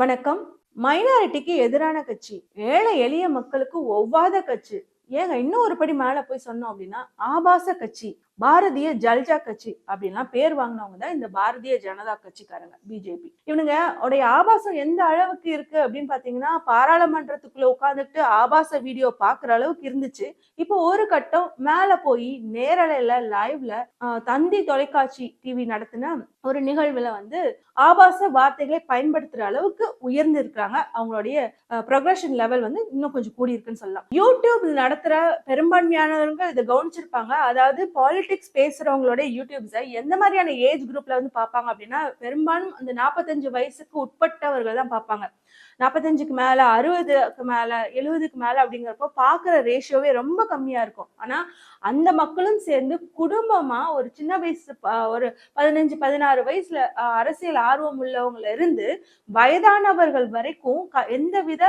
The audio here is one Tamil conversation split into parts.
வணக்கம். மைனாரிட்டிக்கு எதிரான கட்சி ஏழை எளிய மக்களுக்கு ஒவ்வாத கட்சி. ஏங்க இன்னும் ஒரு படி மேல போய் சொன்னோம் அப்படின்னா ஆபாச கட்சி. பாரதிய ஜல்ஜா கட்சி அப்படின்லாம் பேர் வாங்கினவங்க தான் இந்த பாரதிய ஜனதா கட்சிக்காரங்க பிஜேபி இவனுங்க உடைய ஆபாசம் எந்த அளவுக்கு இருக்கு அப்படின்னு பாத்தீங்கன்னா பாராளுமன்றத்துக்குள்ள உட்காந்துட்டு ஆபாச வீடியோ பாக்குற அளவுக்கு இருந்துச்சு. இப்போ ஒரு கட்டம் மேல போய் நேரலையில லைவ்ல ஆஹ், தந்தி தொலைக்காட்சி டிவி நடத்தின ஒரு நிகழ்வுல வந்து ஆபாச வார்த்தைகளை பயன்படுத்துற அளவுக்கு உயர்ந்து இருக்கிறாங்க. அவங்களுடைய ப்ரொக்ரஷன் லெவல் வந்து இன்னும் கொஞ்சம் கூடி இருக்குன்னு சொல்லலாம். யூடியூப் நடத்துற பெரும்பான்மையானவங்க இதை கவனிச்சிருப்பாங்க. அதாவது பாலிடிக்ஸ் பேசுறவங்களோட யூடியூப்ஸை எந்த மாதிரியான ஏஜ் குரூப்ல வந்து பார்ப்பாங்க அப்படின்னா பெரும்பாலும் அந்த நாற்பத்தஞ்சு வயசுக்கு உட்பட்டவர்கள் தான் பார்ப்பாங்க. நாற்பத்தஞ்சுக்கு மேல அறுபதுக்கு மேல எழுபதுக்கு மேல அப்படிங்கிறப்போ பார்க்குற ரேஷியோவே ரொம்ப கம்மியா இருக்கும். ஆனா அந்த மக்களும் சேர்ந்து குடும்பமா ஒரு சின்ன வயசு ஒரு பதினஞ்சு பதினாறு வயசுல அஹ், அரசியல் ஆர்வம் உள்ளவங்கல இருந்து வயதானவர்கள் வரைக்கும் க- எந்தவித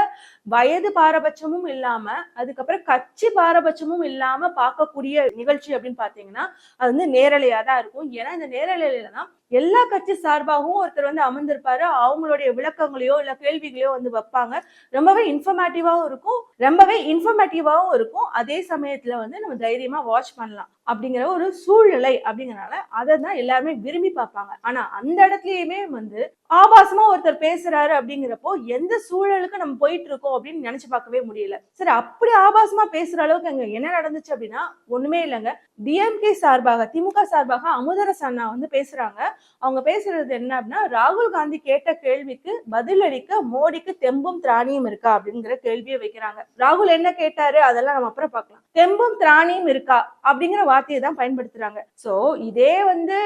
வயது பாரபட்சமும் இல்லாம அதுக்கப்புறம் கட்சி பாரபட்சமும் இல்லாம பார்க்கக்கூடிய நிகழ்ச்சி அப்படின்னு பாத்தீங்கன்னா அது வந்து நேரலையா தான் இருக்கும். ஏன்னா இந்த நேரலையில தான் எல்லா கட்சி சார்பாகவும் ஒருத்தர் வந்து அமர்ந்திருப்பாரு. அவங்களுடைய விளக்கங்களையோ இல்ல கேள்விகளையோ வந்து வைப்பாங்க. ரொம்பவே இன்ஃபர்மேட்டிவாவும் இருக்கும். ரொம்பவே இன்ஃபர்மேட்டிவாவும் இருக்கும். அதே சமயத்துல வந்து நம்ம தைரியமா வாட்ச் பண்ணலாம். அப்படிங்கிற ஒரு சூழ்நிலை அப்படிங்கறனால அதை தான் எல்லாருமே விரும்பி பார்ப்பாங்க. ஆனா அந்த இடத்துலயுமே வந்து ஆபாசமா ஒருத்தர் பேசுறாரு அப்படிங்கிறப்போ எந்த சூழலுக்கு நம்ம போயிட்டு இருக்கோம் அப்படின்னு நினைச்சு பார்க்கவே முடியல. சரி அப்படி ஆபாசமா பேசுற அளவுக்கு அங்க என்ன நடந்துச்சு அப்படின்னா ஒண்ணுமே இல்லைங்க. டிஎம்கே சார்பாக திமுக சார்பாக அமுதரஸ் அண்ணா வந்து பேசுறாங்க. அவங்க பேசுறது என்ன அப்படின்னா ராகுல் காந்தி கேட்ட கேள்விக்கு பதிலளிக்க மோடிக்கு தெம்பும் திராணியும் இருக்கா அப்படிங்கிற கேள்வியை வைக்கிறாங்க. ராகுல் என்ன கேட்டாரு? அதெல்லாம் நம்ம அப்புறம் பார்க்கலாம். தெம்பும் திராணியும் இருக்கா அப்படிங்கிற வார்த்தையை தான் பயன்படுத்துறாங்க. சோ இதே வந்து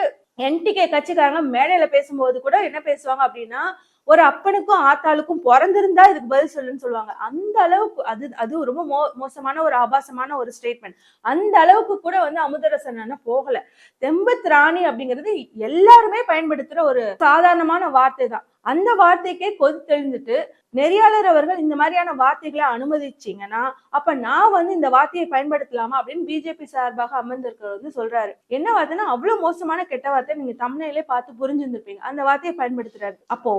என்டிகே கட்சிக்காரங்க மேடையில பேசும்போது கூட என்ன பேசுவாங்க அப்படின்னா ஒரு அப்பனுக்கும் ஆத்தாளுக்கும் பிறந்திருந்தா இதுக்கு பதில் சொல்லுன்னு சொல்லுவாங்க. அந்த அளவுக்கு அது அது ரொம்ப மோ மோசமான ஒரு ஆபாசமான ஒரு ஸ்டேட்மெண்ட் அந்த அளவுக்கு கூட வந்து அமுதரசன் அண்ணா போகல. தெம்பு திராணி அப்படிங்கிறது எல்லாருமே பயன்படுத்துற ஒரு சாதாரணமான வார்த்தை தான். அந்த வார்த்தைக்கே கொதி தெளிந்துட்டு நெறியாளர் அவர்கள் இந்த மாதிரியான வார்த்தைகளை அனுமதிச்சிங்கன்னா அப்ப நான் வந்து இந்த வார்த்தையை பயன்படுத்தலாமா அப்படின்னு பிஜேபி சார்பாக அமர்ந்திருக்கிறவர் வந்து சொல்றாரு. என்ன வார்த்தைன்னா அவ்வளவு மோசமான கெட்ட வார்த்தை நீங்க தமிழ்நிலே பார்த்து புரிஞ்சிருந்திருப்பீங்க. அந்த வார்த்தையை பயன்படுத்துறாரு. அப்போ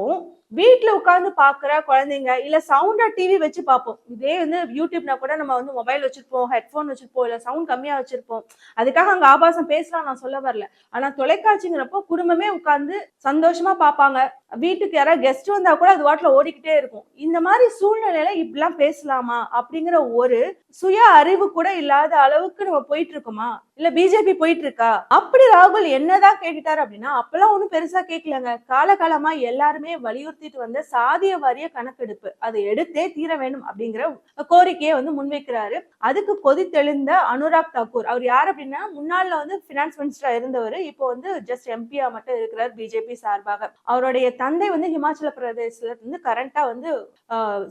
வீட்டுல உட்கார்ந்து பாக்குற குழந்தைங்க இல்ல சவுண்டா டிவி வச்சு பார்ப்போம். இதே வந்து யூடியூப்னா கூட நம்ம வந்து மொபைல் வச்சிருப்போம் ஹெட்போன் வச்சிருப்போம் இல்ல சவுண்ட் கம்மியா வச்சிருப்போம். அதுக்காக அங்க ஆபாசம் பேசலாம் நான் சொல்ல வரல. ஆனா தொலைக்காட்சிங்கிறப்போ குடும்பமே உட்கார்ந்து சந்தோஷமா பார்ப்பாங்க. வீட்டுக்கு யாராவது கெஸ்ட் வந்தா கூட அது வாட்டில ஓடிக்கிட்டே இருக்கும். இந்த மாதிரி சூழ்நிலையில இப்படிலாம் பேசலாமா அப்படிங்கிற ஒரு சுய அறிவு கூட இல்லாத அளவுக்கு நம்ம போயிட்டு இருக்கோமா இல்ல பிஜேபி போயிட்டு இருக்கா அப்படி ராகுல் என்னதான் கேட்டுட்டாரு அப்படின்னா அப்பெல்லாம் ஒண்ணும் பெருசா கேட்கலங்க காலகாலமா எல்லாருமே வலியுறுத்திட்டு வந்த சாதிய வாரிய கணக்கெடுப்பு. அதை எடுத்தே தீர வேண்டும் அப்படிங்கிற கோரிக்கையை வந்து முன்வைக்கிறாரு. அதுக்கு கொதித்தெழுந்த அனுராக் தாக்கூர். அவர் யார் அப்படின்னா முன்னாள்ல வந்து பினான்ஸ் மினிஸ்டரா இருந்தவர். இப்போ வந்து ஜஸ்ட் எம்பியா மட்டும் இருக்கிறார் பிஜேபி சார்பாக. அவருடைய தந்தை வந்து ஹிமாச்சல பிரதேசத்துல இருந்து கரண்டா வந்து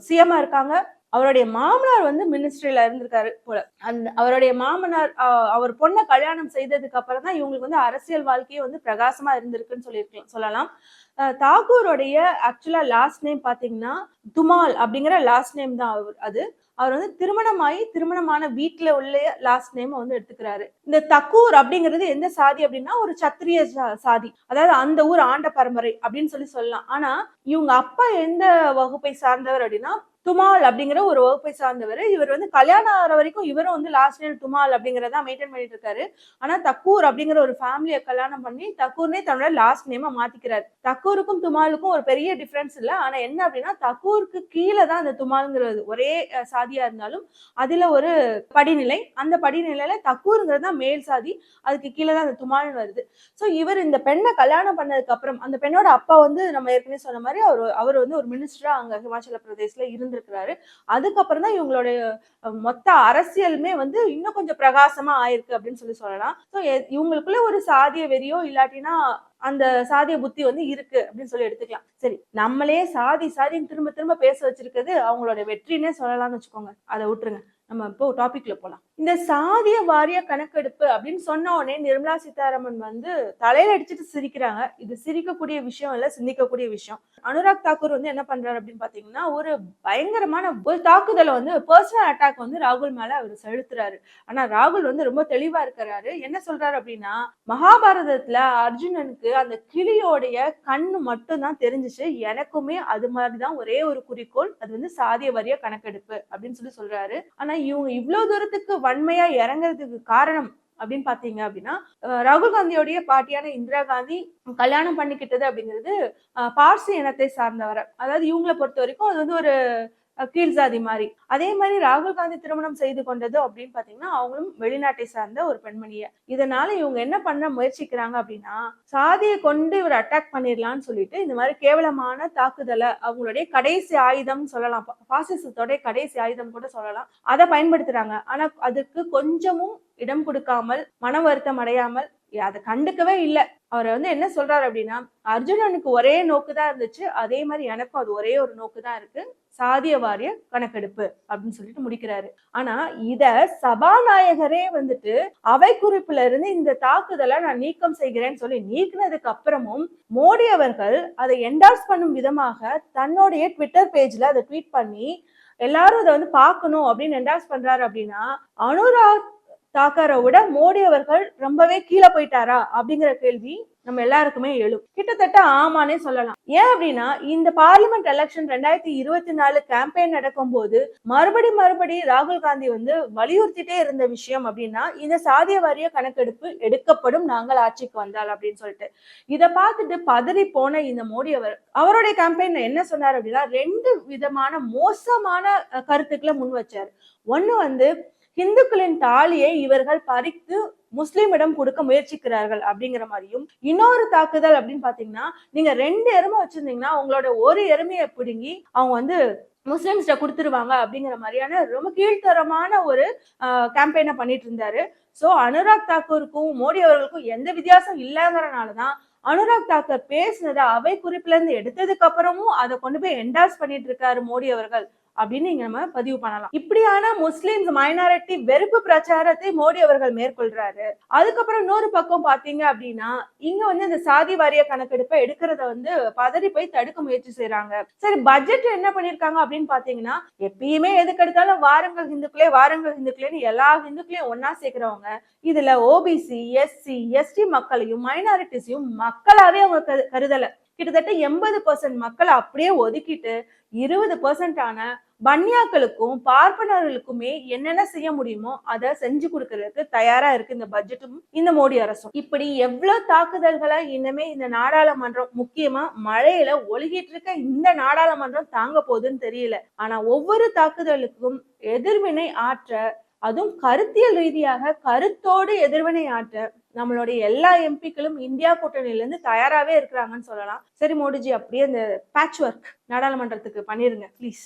சிஎம்மா இருக்காங்க. அவருடைய மாமனார் வந்து மினிஸ்ட்ரியில இருந்திருக்காரு போல. அந்த அவருடைய மாமனார் அவர் பொண்ணை கல்யாணம் செய்ததுக்கு அப்புறம் தான் இவங்களுக்கு வந்து அரசியல் வாழ்க்கையே வந்து பிரகாசமா இருந்திருக்குன்னு சொல்லியிருக்கலாம் சொல்லலாம். தாகூருடைய ஆக்சுவலா லாஸ்ட் நேம் பாத்தீங்கன்னா துமால் அப்படிங்கிற லாஸ்ட் நேம் தான் அவர் அது. அவர் வந்து திருமணமாயி திருமணமான வீட்டுல உள்ள லாஸ்ட் நேம் வந்து எடுத்துக்கிறாரு. இந்த தக்கூர் அப்படிங்கிறது எந்த சாதி அப்படின்னா ஒரு சத்திரிய சா- சாதி. அதாவது அந்த ஊர் ஆண்ட பரம்பரை அப்படின்னு சொல்லி சொல்லலாம். ஆனா இவங்க அப்பா எந்த வகுப்பை சார்ந்தவர் அப்படின்னா துமால் அப்படிங்கிற ஒரு வகுப்பை சார்ந்தவர். இவர் வந்து கல்யாணம் ஆகிற வரைக்கும் இவரும் வந்து லாஸ்ட் நேம் துமால் அப்படிங்கிறத மெயின்டைன் பண்ணிட்டு இருக்காரு. ஆனா தக்கூர் அப்படிங்கிற ஒரு ஃபேமிலியை கல்யாணம் பண்ணி தக்கூர்னே தன்னோட லாஸ்ட் நேமா மாற்றிக்கிறார் தக்கூருக்கும் துமாலுக்கும் ஒரு பெரிய டிஃபரன்ஸ் இல்லை. ஆனா என்ன அப்படின்னா தக்கூருக்கு கீழே தான் அந்த துமாலுங்கிறது ஒரே சாதியாக சாதியா இருந்தாலும் அதுல ஒரு படிநிலை. அந்த படிநிலையில தக்கூருங்கிறது தான் மேல் சாதி. அதுக்கு கீழே தான் அந்த துமால்னு வருது. ஸோ இவர் இந்த பெண்ணை கல்யாணம் பண்ணதுக்கு அப்புறம் அந்த பெண்ணோட அப்பா வந்து நம்ம ஏற்கனவே சொன்ன மாதிரி அவர் அவர் வந்து ஒரு மினிஸ்டரா அங்க ஹிமாச்சல இருந்து இருந்திருக்கிறாரு அதுக்கப்புறம் தான் இவங்களுடைய மொத்த அரசியலுமே வந்து இன்னும் கொஞ்சம் பிரகாசமா ஆயிருக்கு அப்படின்னு சொல்லி சொல்லலாம். ஸோ இவங்களுக்குள்ள ஒரு சாதிய வெறியோ இல்லாட்டினா அந்த சாதிய புத்தி வந்து இருக்கு அப்படின்னு சொல்லி எடுத்துக்கலாம். சரி நம்மளே சாதி சாதின்னு திரும்ப திரும்ப பேச வச்சிருக்கிறது அவங்களோட வெற்றினே சொல்லலாம்னு வச்சுக்கோங்க. அதை விட்டுருங்க. நம்ம இப்போ டாபிக்ல போலாம். இந்த சாதிய வாரிய கணக்கெடுப்பு அப்படின்னு சொன்ன உடனே நிர்மலா சீதாராமன் வந்து தலையில அடிச்சுட்டு சிரிக்கிறாங்க. இது சிரிக்கக்கூடிய விஷயம் இல்ல சிந்திக்கக்கூடிய விஷயம். அனுராக் தாக்கூர் வந்து என்ன பண்றாரு அப்படின்னு பாத்தீங்கன்னா ஒரு பயங்கரமான ஒரு தாக்குதலை வந்து பர்சனல் அட்டாக் வந்து ராகுல் மேல அவர் செலுத்துறாரு. ஆனா ராகுல் வந்து ரொம்ப தெளிவா இருக்கிறாரு. என்ன சொல்றாரு அப்படின்னா மகாபாரதத்துல அர்ஜுனனுக்கு அந்த கிளியோடைய கண்ணு மட்டும் தான் தெரிஞ்சுச்சு. எனக்குமே அது மாதிரிதான் ஒரே ஒரு குறிக்கோள் அது வந்து சாதிய வரிய கணக்கெடுப்பு அப்படின்னு சொல்லி சொல்றாரு. ஆனா இவங்க இவ்வளவு தூரத்துக்கு வன்மையா இறங்குறதுக்கு காரணம் அப்படின்னு பாத்தீங்க அப்படின்னா ராகுல் காந்தியோடைய பாட்டியான இந்திரா காந்தி கல்யாணம் பண்ணிக்கிட்டது அப்படிங்கிறது பார்சி இனத்தை சார்ந்தவரை. அதாவது இவங்களை பொறுத்த வரைக்கும் அது வந்து ஒரு கீழ் சாதி மாதிரி. அதே மாதிரி ராகுல் காந்தி திருமணம் செய்து கொண்டது அப்படின்னு பாத்தீங்கன்னா அவங்களும் வெளிநாட்டை சார்ந்த ஒரு பெண்மணிய. இதனால இவங்க என்ன பண்ண முயற்சிக்கிறாங்க அப்படின்னா சாதியை கொண்டு இவர் அட்டாக் பண்ணிடலாம்னு சொல்லிட்டு இந்த மாதிரி கேவலமான தாக்குதலை அவங்களுடைய கடைசி ஆயுதம் சொல்லலாம். பாசிசத்தோடைய கடைசி ஆயுதம் கூட சொல்லலாம். அதை பயன்படுத்துறாங்க. ஆனா அதுக்கு கொஞ்சமும் இடம் கொடுக்காமல் மன வருத்தம் அடையாமல் அதை கண்டுக்கவே இல்லை. அவர் வந்து என்ன சொல்றாரு அப்படின்னா அர்ஜுனனுக்கு ஒரே நோக்கு தான் இருந்துச்சு. அதே மாதிரி எனக்கும் அது ஒரே ஒரு நோக்கு தான் இருக்கு. சாதிய வாரிய கணக்கெடுப்பு. அப்படின்னு சொல்லிட்டு முடிக்கிறாரு. ஆனா இத சபாநாயகரே வந்துட்டு அவை குறிப்புல இருந்து இந்த தாக்குதலை நான் நீக்கம் செய்கிறேன்னு சொல்லி நீக்கினதுக்கு அப்புறமும் மோடி அவர்கள் அதை என்டார்ஸ் பண்ணும் விதமாக தன்னுடைய ட்விட்டர் பேஜ்ல அதை ட்வீட் பண்ணி எல்லாரும் அதை வந்து பார்க்கணும் அப்படின்னு என்டார்ஸ் பண்றாரு அப்படின்னா அனுராக் தாக்கரை விட மோடி அவர்கள் ரொம்பவே கீழே போயிட்டாரா அப்படிங்கிற கேள்வி நம்ம எல்லாருக்குமே எழும். கிட்டத்தட்ட ஆமானே சொல்லலாம். ஏன் அப்படின்னா இந்த பார்லிமெண்ட் எலெக்ஷன் ரெண்டாயிரத்தி இருபத்தி நாலு கேம்பெயின் நடக்கும் போது மறுபடி மறுபடி ராகுல் காந்தி வந்து வலியுறுத்திட்டே இருந்த விஷயம் அப்படின்னா இந்த சாதிய வாரிய கணக்கெடுப்பு எடுக்கப்படும் நாங்கள் ஆட்சிக்கு வந்தால் அப்படின்னு சொல்லிட்டு. இதை பார்த்துட்டு பதறி போன இந்த மோடி அவர் அவருடைய கேம்பெயின் என்ன சொன்னார் அப்படின்னா ரெண்டு விதமான மோசமான கருத்துக்களை முன் வச்சார். ஒண்ணு வந்து இந்துக்களின் தாலியை இவர்கள் பறித்து முஸ்லீமிடம் கொடுக்க முயற்சிக்கிறார்கள் அப்படிங்கிற மாதிரியும் இன்னொரு தாக்குதல் அப்படின்னு பாத்தீங்கன்னா நீங்க ரெண்டு எருமை வச்சிருந்தீங்கன்னா உங்களோட ஒரு எருமையை பிடுங்கி அவங்க வந்து முஸ்லிம்ஸ்ட கொடுத்துருவாங்க அப்படிங்கிற மாதிரியான ரொம்ப கீழ்த்தரமான ஒரு கேம்பெயினை பண்ணிட்டு இருந்தாரு. சோ அனுராக் தாக்கூருக்கும் மோடி அவர்களுக்கும் எந்த வித்தியாசம் இல்லைங்கிறனாலதான் அனுராக் தாக்கர் பேசினதை அவை குறிப்புல இருந்து எடுத்ததுக்கு அப்புறமும் அதை கொண்டு போய் என்டார்ஸ் பண்ணிட்டு இருக்காரு மோடி அவர்கள். அப்படின்னு இங்க நம்ம பதிவு பண்ணலாம். இப்படியான முஸ்லிம்ஸ் மைனாரிட்டி வெறுப்பு பிரச்சாரத்தை மோடி அவர்கள் மேற்கொள்றாரு. அதுக்கப்புறம் இன்னொரு பக்கம் பாத்தீங்க அப்படின்னா இங்க வந்து இந்த சாதி வாரிய கணக்கெடுப்பை எடுக்கிறத வந்து பதறி போய் தடுக்க முயற்சி செய்யறாங்க சரி பட்ஜெட் என்ன பண்ணிருக்காங்க அப்படின்னு பாத்தீங்கன்னா எப்பயுமே எதுக்கு எடுத்தாலும் வாருங்கள் ஹிந்துக்களே வாரங்கள் ஹிந்துக்களேன்னு எல்லா ஹிந்துக்களையும் ஒன்னா சேர்க்கிறவங்க. இதுல ஓபிசி எஸ்சி எஸ்டி மக்களையும் மைனாரிட்டிஸையும் மக்களாவே அவங்க கருதலை கருதல. கிட்டத்தட்ட எண்பது பர்சன்ட் மக்களை அப்படியே ஒதுக்கிட்டு இருபது பர்சன்டான பன்னியாக்களுக்கும் பார்ப்பனர்களுக்குமே என்னென்ன செய்ய முடியுமோ அதை செஞ்சு கொடுக்கறதுக்கு தயாரா இருக்கு இந்த பட்ஜெட்டும் இந்த மோடி அரசும். இப்படி எவ்வளவு தாக்குதல்களை இன்னமே இந்த நாடாளுமன்றம் முக்கியமா மழையில ஒழுகிட்டு இருக்க இந்த நாடாளுமன்றம் தாங்க போகுதுன்னு தெரியல. ஆனா ஒவ்வொரு தாக்குதலுக்கும் எதிர்வினை ஆற்ற அதுவும் கருத்தியல் ரீதியாக கருத்தோடு எதிர்வினை ஆற்ற நம்மளுடைய எல்லா எம்பிக்களும் இந்தியா கூட்டணியிலேருந்து தயாராகவே இருக்கிறாங்கன்னு சொல்லலாம். சரி மோடிஜி அப்படியே இந்த பேட்ச் ஒர்க் நாடாளுமன்றத்துக்கு பண்ணிருங்க ப்ளீஸ்